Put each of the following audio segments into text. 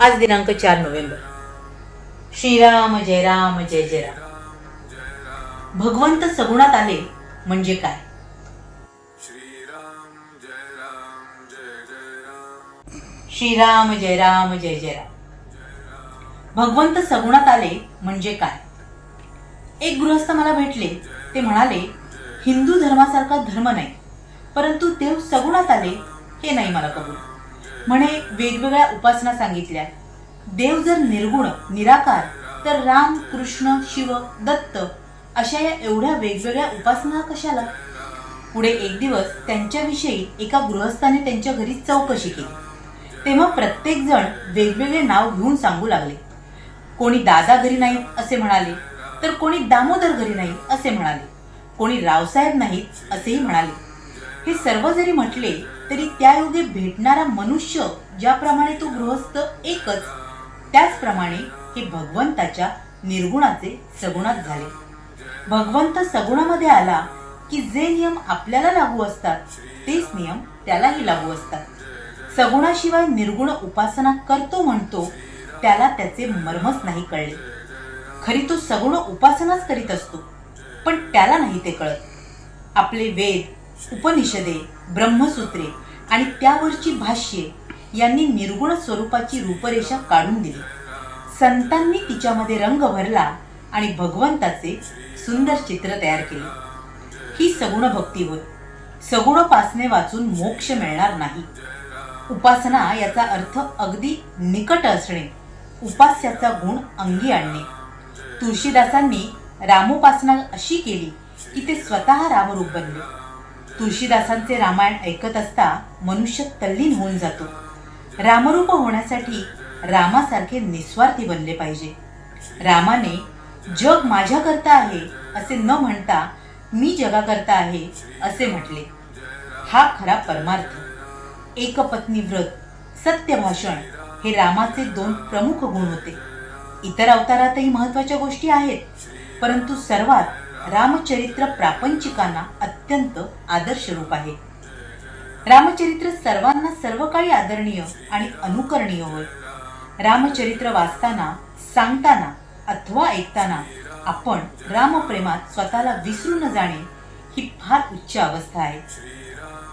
आज दिनांक चार नोव्हेंबर. श्रीराम जय राम जय जय राम. भगवंत सगुणात आले म्हणजे काय? श्रीराम जय राम जय जय राम. भगवंत सगुणात आले म्हणजे काय? एक गृहस्थ मला भेटले. ते म्हणाले हिंदू धर्मासारखा धर्म नाही परंतु देव सगुणात आले हे नाही मला कबूल. म्हणे वेगवेगळ्या उपासना सांगितल्या. देव जर निर्गुण निराकार तर राम कृष्ण शिव दत्त अशा या एवढ्या वेगवेगळ्या उपासना कशाला? पुढे एक दिवस त्यांच्याविषयी एका गृहस्थाने त्यांच्या घरी चौकशी केली. तेव्हा प्रत्येक जण वेगवेगळे नाव घेऊन सांगू लागले. कोणी दादा घरी नाही असे म्हणाले. तर कोणी दामोदर घरी नाही असे म्हणाले. कोणी रावसाहेब नाहीत असेही म्हणाले. हे सर्व जरी म्हटले तरी त्या योगे भेटणारा मनुष्य ज्याप्रमाणे तो गृहस्थ एकच त्याचप्रमाणे हे भगवंताच्या निर्गुणाचे सगुणात झाले. भगवंत सगुणामध्ये आला की जे नियम आपल्याला लागू असतात तेच नियम त्यालाही लागू असतात. सगुणाशिवाय निर्गुण उपासना करतो म्हणतो त्याला त्याचे मर्मच नाही कळले. खरी तो सगुण उपासनाच करीत असतो पण त्याला नाही ते कळत. आपले वेद उपनिषदे ब्रह्मसूत्रे आणि त्यावरची भाष्ये यांनी निर्गुण स्वरूपाची रूपरेषा काढून दिली. संतांनी तिच्यामध्ये रंग भरला आणि भगवंताचे सुंदर चित्र तयार केले. ही सगुण भक्ती होय सगुणोपासने वाचून मोक्ष मिळणार नाही. उपासना याचा अर्थ अगदी निकट असणे उपास्याचा गुण अंगी आणणे. तुळशीदासांनी रामोपासना अशी केली की ते स्वतः रामरूप बनले. तुळशीदासांचे रामायण ऐकत असता मनुष्य तल्लीन होऊन जातो. रामरूप होण्यासाठी रामासारखे निस्वार्थी बनले पाहिजे. रामाने जग माझ्याकरता आहे असे न म्हणता मी जगाकरता आहे असे म्हटले. हा खरा परमार्थ. एकपत्नी व्रत सत्य भाषण हे रामाचे दोन प्रमुख गुण होते. इतर अवतारातही महत्त्वाच्या गोष्टी आहेत परंतु सर्वात रामचरित्र प्रापंचिकांना अत्यंत आदर्श रूप आहे. रामचरित्र सर्वांना सर्व काही आदरणीय आणि अनुकरणीय होय. रामचरित्र वाचताना सांगताना अथवा ऐकताना आपण रामप्रेमात स्वतःला विसरून न जाणे ही फार उच्च अवस्था आहे.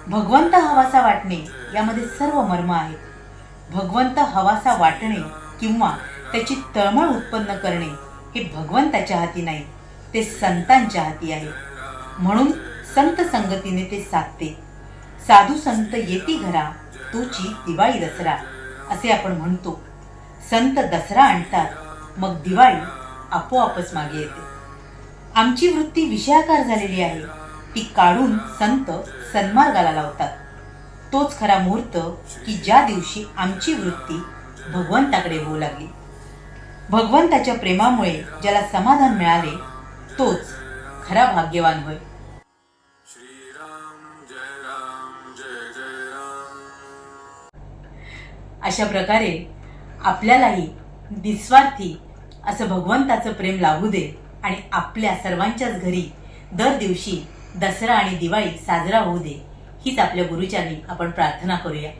भगवंत हवासा वाटणे यामध्ये सर्व मर्म आहे भगवंत हवासा वाटणे किंवा त्याची तळमळ उत्पन्न करणे हे भगवंताच्या हाती नाही. ते संतांच्या हाती आहे. म्हणून संत संगतीने ते साधते. साधू संत येती घरा तोची दिवाळी दसरा असे आपण म्हणतो. संत दसरा आणतात मग दिवाळी आपोआपच मागे येते. आमची वृत्ती विषयाकार झालेली आहे. ती काढून संत सन्मार्गाला लावतात. तोच खरा मुहूर्त की ज्या दिवशी आमची वृत्ती भगवंताकडे होऊ लागली. भगवंताच्या प्रेमामुळे ज्याला समाधान मिळाले तोच खरा भाग्यवान होय. अशा प्रकारे आपल्यालाही निस्वार्थी असं भगवंताचं प्रेम लागू दे आणि आपल्या सर्वांच्याच घरी दर दिवशी दसरा आणि दिवाळी साजरा होऊ दे हीच आपल्या गुरुच्यानी आपण प्रार्थना करूया.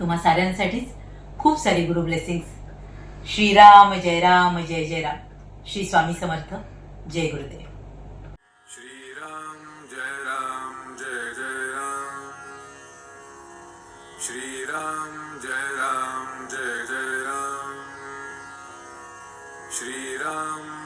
तुम्हा साऱ्यांसाठीच खूप सारी गुरु ब्लेसिंग्स श्रीराम जय राम जय जय राम. श्री स्वामी समर्थ. जय गुरुदेव. श्रीराम जय राम जय जय राम. श्रीराम जय राम जय जय राम. श्रीराम